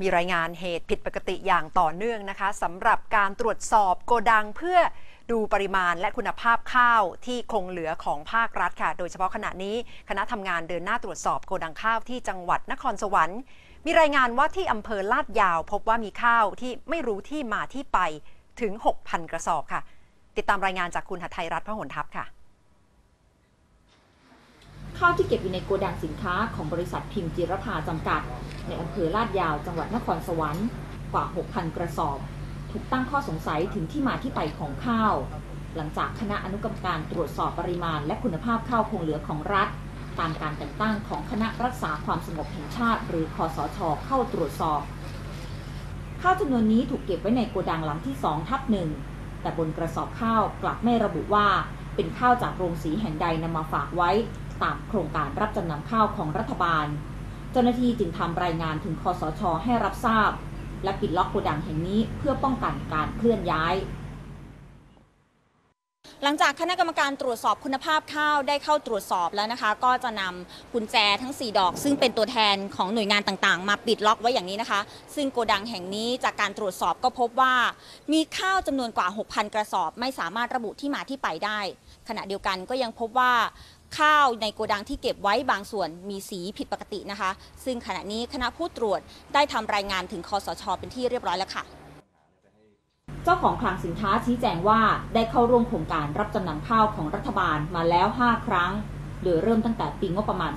มีรายงานเหตุผิดปกติอย่างต่อเนื่องนะคะสำหรับการตรวจสอบโกดังเพื่อดูปริมาณและคุณภาพข้าวที่คงเหลือของภาครัฐค่ะ โดยเฉพาะขณะนี้คณะทำงานเดินหน้าตรวจสอบโกดังข้าวที่จังหวัดนครสวรรค์ มีรายงานว่าที่อำเภอลาดยาวพบว่ามีข้าวที่ไม่รู้ที่มาที่ไปถึง 6,000 กระสอบค่ะ ติดตามรายงานจากคุณหัทไทยรัฐพหลทัพค่ะ ข้าวที่เก็บอยู่ในโกดังสินค้าของบริษัทพิมพ์จิรภาจำกัด ในอำเภอลาดยาวจังหวัดนครสวรรค์กว่า 6,000 กระสอบ ถูกตั้งข้อสงสัยถึงที่มาที่ไปของข้าว หลังจากคณะอนุกรรมการตรวจสอบปริมาณ และคุณภาพข้าวคงเหลือของรัฐ ตามการแต่งตั้งของคณะรักษาความสงบแห่งชาติ หรือคอสชเข้าตรวจสอบข้าวจำนวนนี้ถูกเก็บไว้ในโกดังหลังที่2ทับหนึ่งแต่บนกระสอบข้าวกลับไม่ระบุว่าเป็นข้าวจากโรงสีแห่งใดนำมาฝากไว้ ตามโครงการรับจำนำข้าวของรัฐบาล เจ้าหน้าที่จึงทำรายงานถึงคอสช ให้รับทราบ และปิดล็อกโกดังแห่งนี้เพื่อป้องกันการเคลื่อนย้ายหลังจากคณะกรรมการตรวจสอบคุณภาพข้าวได้เข้าตรวจสอบแล้วนะคะ ก็จะนำกุญแจทั้ง 4 ดอก ซึ่งเป็นตัวแทนของหน่วยงานต่างๆ มาปิดล็อกไว้อย่างนี้นะคะ ซึ่งโกดังแห่งนี้จากการตรวจสอบก็พบว่า มีข้าวจำนวนกว่า 6,000 กระสอบ ไม่สามารถระบุที่มาที่ไปได้ ขณะเดียวกันก็ยังพบว่า ข้าวในโกดังที่เก็บไว้บางส่วนมีสีผิดปกตินะคะ ซึ่งขณะนี้คณะผู้ตรวจได้ทำรายงานถึงคอสชเป็นที่เรียบร้อยแล้วค่ะ เจ้าของคลังสินค้าชี้แจงว่าได้เข้าร่วมโครงการรับจำนำข้าวของรัฐบาลมาแล้ว 5 ครั้ง โดยเริ่มตั้งแต่ปีงบประมาณ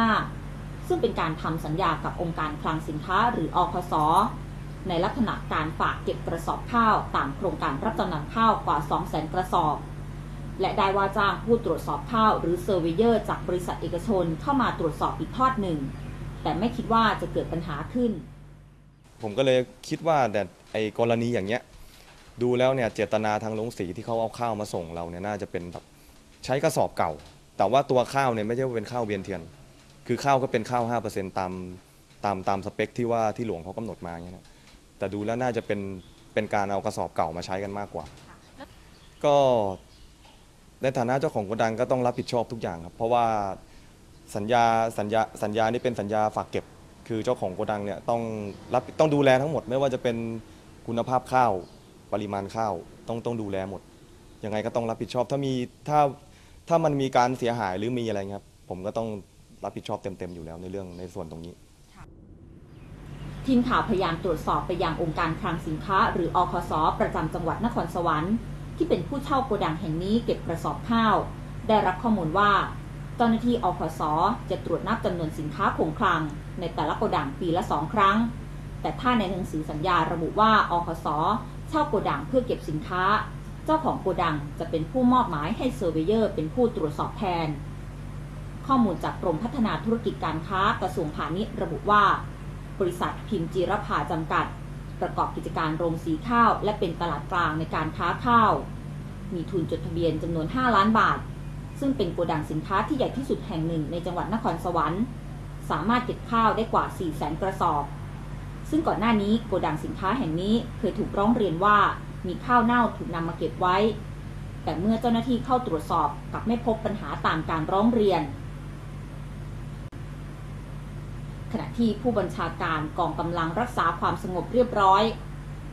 2555 ซึ่งเป็นการทำสัญญากับองค์การคลังสินค้าหรืออคสในลักษณะการฝากเก็บกระสอบข้าวตามโครงการรับจำนำข้าวกว่า 200,000 กระสอบ และได้ว่าจ้างผู้ตรวจสอบข้าวหรือเซอร์เวเยอร์จากบริษัทเอกชนเข้ามาตรวจสอบอีกทอดหนึ่ง แต่ไม่คิดว่าจะเกิดปัญหาขึ้น ผมก็เลยคิดว่าแต่ไอ้กรณีอย่างเงี้ยดูแล้วเนี่ยเจตนาทางโรงสีที่เขาเอาข้าวมาส่งเราเนี่ยน่าจะเป็นแบบใช้กระสอบเก่า แต่ว่าตัวข้าวเนี่ยไม่ใช่ว่าเป็นข้าวเวียนเทียน คือข้าวก็เป็นข้าว 5%ตามตามตามสเปคที่ว่าที่หลวงเขากำหนดมาอย่างเงี้ยนะแต่ดูแล้วน่าจะเป็นเป็นการเอากระสอบเก่ามาใช้กันมากกว่า ก็ ในฐานะเจ้าของโกดังก็ต้องรับผิดชอบทุกอย่างครับ เพราะว่าสัญญาสัญญาสัญญานี่เป็นสัญญาฝากเก็บ คือเจ้าของโกดังเนี่ยต้องรับต้องดูแลทั้งหมด ไม่ว่าจะเป็นคุณภาพข้าวปริมาณข้าวต้องต้องดูแลหมดยังไงก็ต้องรับผิดชอบถ้ามีถ้าถ้ามันมีการเสียหายหรือมีอะไรครับ ผมก็ต้องรับผิดชอบเต็มๆอยู่แล้วในเรื่องในส่วนตรงนี้ทีมข่าวพยายามตรวจสอบไปยังองค์การคลังสินค้า หรืออคส ประจำจังหวัดนครสวรรค์ ที่เป็นผู้เช่าโกดังแห่งนี้เก็บกระสอบข้าว ได้รับข้อมูลว่า เจ้าหน้าที่อคสจะตรวจนับจำนวนสินค้าคงคลัง ในแต่ละโกดังปีละสองครั้ง แต่ถ้าในหนังสือสัญญาระบุว่าอคสเช่าโกดังเพื่อเก็บสินค้า เจ้าของโกดังจะเป็นผู้มอบหมายให้เซอร์เวเยอร์เป็นผู้ตรวจสอบแทน ข้อมูลจากกรมพัฒนาธุรกิจการค้ากระทรวงพาณิชย์ระบุว่า บริษัทพิมพ์จีรภาจำกัด ประกอบกิจการโรงสีข้าว และเป็นตลาดกลางในการค้าข้าว มีทุนจดทะเบียนจำนวน 5 ล้านบาท ซึ่งเป็นโกดังสินค้าที่ใหญ่ที่สุดแห่งหนึ่งในจังหวัดนครสวรรค์ สามารถเก็บข้าวได้กว่า 4 0 0 0 0 0กระสอบ ซึ่งก่อนหน้านี้โกดังสินค้าแห่งนี้เคยถูกร้องเรียนว่ามีข้าวเน่าถูกนำมาเก็บไว้ แต่เมื่อเจ้าหน้าที่เข้าตรวจสอบกลับไม่พบปัญหาตามการร้องเรียน ข ณะที่ผู้บัญชาการกองกำลังรักษาความสงบเรียบร้อย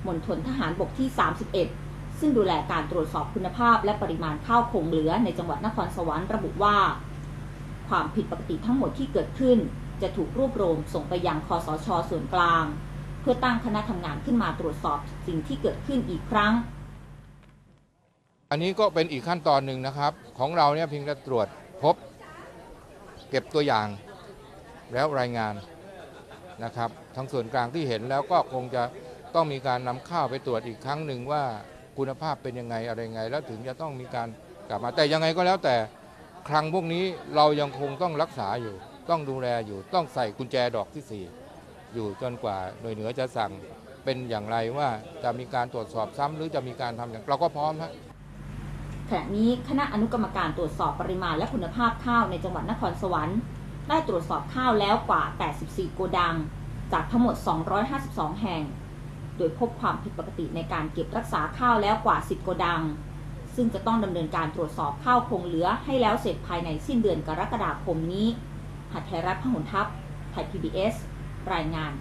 มณฑลทหารบกที่ 31 ซึ่งดูแลการตรวจสอบคุณภาพและปริมาณข้าวคงเหลือในจังหวัดนครสวรรค์ระบุว่า ความผิดปกติทั้งหมดที่เกิดขึ้น จะถูกรวบรวมส่งไปยังคอสชส่วนกลาง เพื่อตั้งคณะทำงานขึ้นมาตรวจสอบสิ่งที่เกิดขึ้นอีกครั้ง อันนี้ก็เป็นอีกขั้นตอนหนึ่งนะครับ ของเราเนี่ยเพียงแต่ตรวจพบ เก็บตัวอย่างแล้วรายงาน นะครับทั้งส่วนกลางที่เห็นแล้วก็คงจะต้องมีการนำข้าวไปตรวจอีกครั้งหนึ่งว่าคุณภาพเป็นยังไงอะไรยังไง แล้วถึงจะต้องมีการกลับมาแต่ยังไงก็แล้วแต่ครั้งพวกนี้เรายังคงต้องรักษาอยู่ ต้องดูแลอยู่ต้องใส่กุญแจดอกที่ 4 อยู่จนกว่าหน่วยเหนือจะสั่งเป็นอย่างไรว่าจะมีการตรวจสอบซ้ำหรือจะมีการทำอย่างเราก็พร้อมฮะขณะนี้คณะอนุกรรมการตรวจสอบปริมาณและคุณภาพข้าวในจังหวัดนครสวรรค์ ได้ตรวจสอบข้าวแล้วกว่า 84 โกดัง จากทั้งหมด 252 แห่ง โดยพบความผิดปกติในการเก็บรักษาข้าวแล้วกว่า 10 โกดัง ซึ่งจะต้องดำเนินการตรวจสอบข้าวคงเหลือให้แล้วเสร็จภายในสิ้นเดือนกรกฎาคมนี้ หัตถรัฐพหุนทัพ ไทย PBS รายงาน